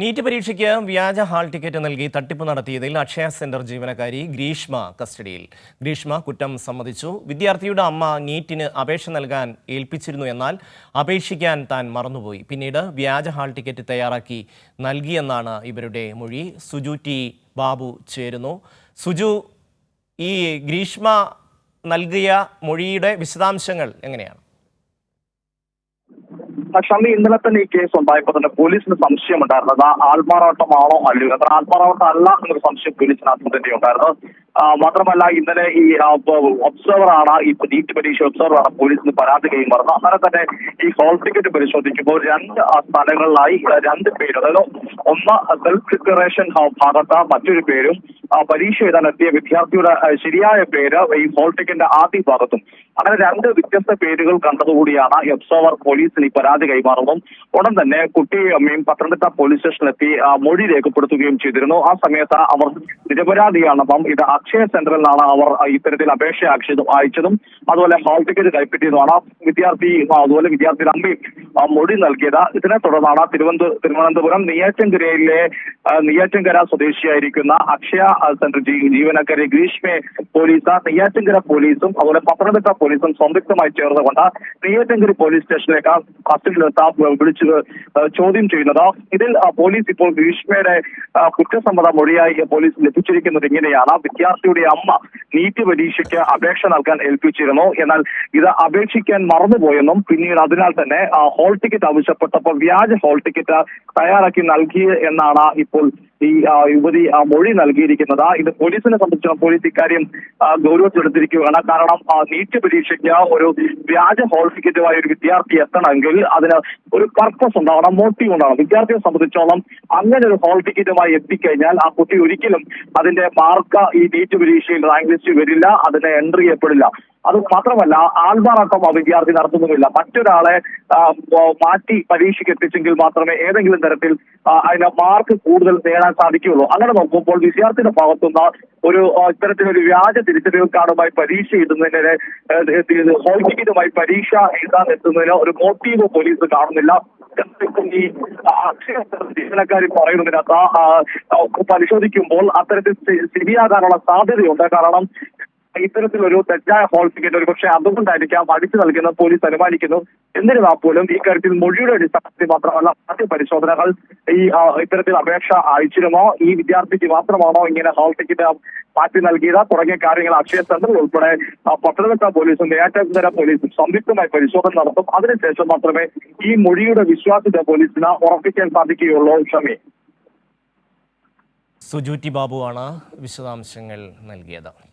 NEET പരീക്ഷയ്ക്ക് വ്യാജ hall ticket നൽകി തട്ടിപ്പ് നടത്തിയതിൽ അക്ഷയ സെന്റർ ജീവനക്കാരി ഗ്രീഷ്മ കസ്റ്റഡിയിൽ. ഗ്രീഷ്മ കുറ്റം സമ്മതിച്ചു. വിദ്യാർത്ഥിയുടെ അമ്മ നീറ്റിന് അപേക്ഷ നൽകാൻ ഏൽപ്പിച്ചിരുന്നു എന്നാൽ അപേക്ഷിക്കാൻ താൻ മറന്നുപോയി. പിന്നീട് വ്യാജ ഹാൾ ടിക്കറ്റ് തയ്യാറാക്കി നൽകിയെന്നാണ് ഇവരുടെ മൊഴി. സുജു ടി ബാബു ചേരുന്നു. സുജു ഈ ഗ്രീഷ്മ നൽകിയ മൊഴിയുടെ വിശദാംശങ്ങൾ എങ്ങനെയാണ്? ഷമി ഇന്നലെ തന്നെ ഈ കേസ് ഉണ്ടായപ്പോൾ തന്നെ പോലീസിന് സംശയമുണ്ടായിരുന്നത് ആ ആത്മാറാട്ടമാണോ അല്ലയോ? അത്ര ആത്മാറാട്ടം അല്ല എന്നൊരു സംശയം പോലീസിനകത്ത് തന്നെ ഉണ്ടായിരുന്നു. മാത്രമല്ല ഇന്നലെ ഈ ഒബ്സർവർ ആണ് ഈ നീറ്റ് പരീക്ഷ ഒബ്സർവർ ആണ് പോലീസിന് പരാതി കൈമാറുന്നത്. അങ്ങനെ തന്നെ ഈ ഹോൾ ടിക്കറ്റ് പരിശോധിക്കുമ്പോൾ രണ്ട് സ്ഥലങ്ങളിലായി രണ്ട് പേര് അതായത് ഒന്ന് സെൽഫ് ഡിക്ലറേഷൻ ഭാഗത്ത് മറ്റൊരു പേരും പരീക്ഷ എഴുതാൻ എത്തിയ വിദ്യാർത്ഥിയുടെ ശരിയായ പേര് ഈ ഹോൾ ടിക്കറ്റിന്റെ ആദ്യ ഭാഗത്തും. അങ്ങനെ രണ്ട് വ്യത്യസ്ത പേരുകൾ കണ്ടതുകൂടിയാണ് ഒബ്സർവർ പോലീസിന് ഈ പരാതി കൈമാറുന്നതും ഉടൻ തന്നെ കുട്ടിയും അമ്മയും പത്തനംതിട്ട പോലീസ് സ്റ്റേഷനിലെത്തി മൊഴി രേഖപ്പെടുത്തുകയും ചെയ്തിരുന്നു. ആ സമയത്ത് അവർ അപ്പം ഇത് അക്ഷയ സെന്ററിൽ നിന്നാണ് അവർ ഇത്തരത്തിൽ അപേക്ഷ അയച്ചതും അതുപോലെ ഹാൾ ടിക്കറ്റ് കൈപ്പറ്റിയതുമാണ്. വിദ്യാർത്ഥി അതുപോലെ വിദ്യാർത്ഥിയുടെ അമ്മയും മൊഴി നൽകിയത്. ഇതിനെ തുടർന്നാണ് തിരുവനന്തപുരം തിരുവനന്തപുരം നെയ്യാറ്റിൻകരയിലെ നെയ്യാറ്റങ്കര സ്വദേശിയായിരിക്കുന്ന അക്ഷയ സെന്റർ ജീവനക്കാരി ഗ്രീഷ്മയെ പോലീസ് നെയ്യാറ്റിൻകര പോലീസും അതുപോലെ പത്തനംതിട്ട പോലീസും സംയുക്തമായി ചേർന്നുകൊണ്ട് നെയ്യാറ്റങ്കര പോലീസ് സ്റ്റേഷനിലേക്ക് കസ്റ്റഡിയിലെത്താൻ വിളിച്ചു ചോദ്യം ചെയ്യുന്നത്. ഇതിൽ പോലീസ് ഇപ്പോൾ ഗ്രീഷ്മയുടെ കുറ്റസമ്മത മൊഴിയായി പോലീസ് ലഭിച്ചിരിക്കുന്നത് ഇങ്ങനെയാണ്. വിദ്യാർത്ഥിയുടെ അമ്മ നീറ്റ് പരീക്ഷയ്ക്ക് അപേക്ഷ നൽകാൻ ഏൽപ്പിച്ചിരുന്നു. എന്നാൽ ഇത് അപേക്ഷിക്കാൻ മറന്നുപോയെന്നും പിന്നീട് അതിനാൽ തന്നെ ടിക്കറ്റ് ആവശ്യപ്പെട്ടപ്പോൾ വ്യാജ ഹോൾ ടിക്കറ്റ് തയ്യാറാക്കി നൽകി എന്നാണ് ഇപ്പോൾ ഈ യുവതി മൊഴി നൽകിയിരിക്കുന്നത്. ഇത് പോലീസിനെ സംബന്ധിച്ചിടത്തോളം പോലീസ് ഇക്കാര്യം ഗൗരവത്തിലെടുത്തിരിക്കുകയാണ്. കാരണം നീറ്റ് പരീക്ഷയ്ക്ക് ഒരു വ്യാജ ഹോൾ ടിക്കറ്റുമായി ഒരു വിദ്യാർത്ഥി എത്തണമെങ്കിൽ അതിന് ഒരു പർപ്പസ് ഉണ്ടാവണം മോട്ടീവ് ഉണ്ടാവണം. വിദ്യാർത്ഥിയെ സംബന്ധിച്ചോളം അങ്ങനെ ഒരു ഹോൾ ടിക്കറ്റുമായി എത്തിക്കഴിഞ്ഞാൽ ആ കുട്ടി ഒരിക്കലും അതിന്റെ മാർക്ക് ഈ നീറ്റ് പരീക്ഷയിൽ റാങ്ക് ലിസ്റ്റ് വരില്ല അതിനെ എൻട്രി ചെയ്യപ്പെടില്ല അത് മാത്രമല്ല ആൾമാറാട്ടം ആ വിദ്യാർത്ഥി നടത്തുന്നുമില്ല. മറ്റൊരാളെ മാറ്റി പരീക്ഷയ്ക്ക് എത്തിച്ചെങ്കിൽ മാത്രമേ ഏതെങ്കിലും തരത്തിൽ അതിന് മാർക്ക് കൂടുതൽ നേടാൻ സാധിക്കുകയുള്ളൂ അങ്ങനെ നോക്കുമ്പോൾ വിദ്യാർത്ഥിയുടെ ഭാഗത്തുനിന്ന് ഒരു ഇത്തരത്തിലൊരു വ്യാജ തിരിച്ചറിയൽ കാർഡുമായി പരീക്ഷ എഴുതുന്നതിനെ ഹോൾ ടിക്കറ്റുമായി പരീക്ഷ എഴുതാൻ എത്തുന്നതിന് ഒരു മോട്ടീവ് പോലീസ് കാണുന്നില്ല. ജീവനക്കാരി ഈ അക്ഷയ ജീവനക്കാർ പറയുന്നതിനകത്ത് പരിശോധിക്കുമ്പോൾ അത്തരത്തിൽ ശരിയാകാനുള്ള സാധ്യതയുണ്ട്. കാരണം ഇത്തരത്തിലൊരു തെറ്റായ ഹോൾ ടിക്കറ്റ് ഒരു പക്ഷേ അതുകൊണ്ടായിരിക്കാം അടിച്ചു നൽകുന്ന പോലീസ് അനുമാനിക്കുന്നു. എന്നിരുന്നാൽ പോലും ഈ കാര്യത്തിൽ മൊഴിയുടെ അടിസ്ഥാനത്തിൽ മാത്രമല്ല ആദ്യ പരിശോധനകൾ ഈ ഇത്തരത്തിൽ അപേക്ഷ അയച്ചിരുമോ ഈ വിദ്യാർത്ഥിക്ക് മാത്രമാണോ ഇങ്ങനെ ഹോൾ ടിക്കറ്റ് മാറ്റി നൽകിയത്? തുടങ്ങിയ കാര്യങ്ങൾ അക്ഷയ സെന്ററിൽ ഉൾപ്പെടെ പത്തനംതിട്ട പോലീസും നെയ്യാറ്റിൻകര പോലീസും സംയുക്തമായി പരിശോധന നടത്തും. അതിനുശേഷം മാത്രമേ ഈ മൊഴിയുടെ വിശ്വാസ്യത പോലീസിന് ഉറപ്പിക്കാൻ സാധിക്കുകയുള്ളൂ. ഷമി. സുജൂറ്റി ബാബുവാണ് വിശദാംശങ്ങൾ നൽകിയത്.